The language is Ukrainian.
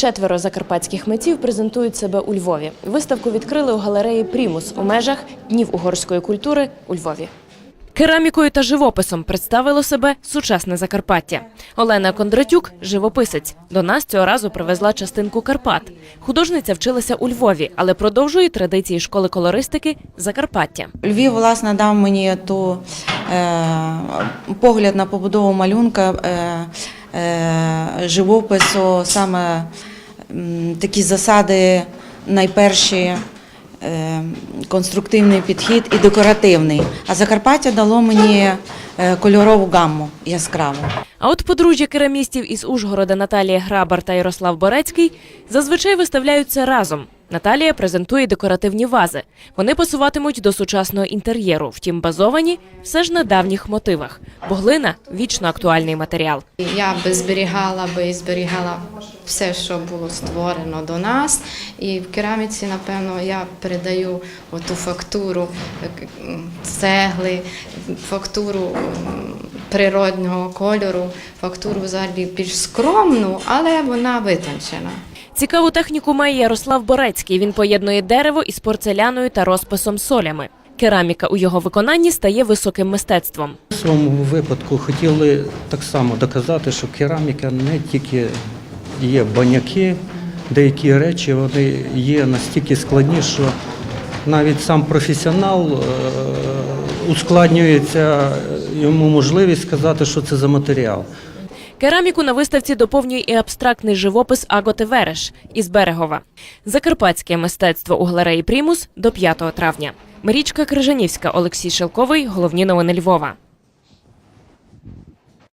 Четверо закарпатських митців презентують себе у Львові. Виставку відкрили у галереї Примус у межах Днів угорської культури у Львові. Керамікою та живописом представило себе сучасне Закарпаття. Олена Кондратюк живописець. До нас цього разу привезла частинку Карпат. Художниця вчилася у Львові, але продовжує традиції школи колористики Закарпаття. Львів, власне, дав мені ту е, погляд на побудову малюнка, е, е, живопису, саме такі засади найперші. е, Конструктивний підхід і декоративний. А Закарпаття дало мені е, кольорову гамму яскраву. А от подружжя керамістів із Ужгорода Наталія Грабар та Ярослав Борецький зазвичай виставляються разом. Наталія презентує декоративні вази. Вони пасуватимуть до сучасного інтер'єру, втім базовані все ж на давніх мотивах. Бо глина вічно актуальний матеріал. Я би зберігала би зберігала все, що було створено до нас. І в кераміці, напевно, я передаю ту фактуру цегли, фактуру природного кольору, фактуру взагалі більш скромну, але вона витончена. Цікаву техніку має Ярослав Борецький. Він поєднує дерево із порцеляною та розписом солями. Кераміка у його виконанні стає високим мистецтвом. У своєму випадку хотіли так само доказати, що кераміка не тільки є баняки, деякі речі вони є настільки складні, що навіть сам професіонал е, ускладнюється йому можливість сказати, що це за матеріал. Кераміку на виставці доповнює і абстрактний живопис Аготи Вереш із Берегова. Закарпатське мистецтво у галереї Примус до 5 травня. Марічка Крижанівська, Олексій Шелковий. Головні новини Львова.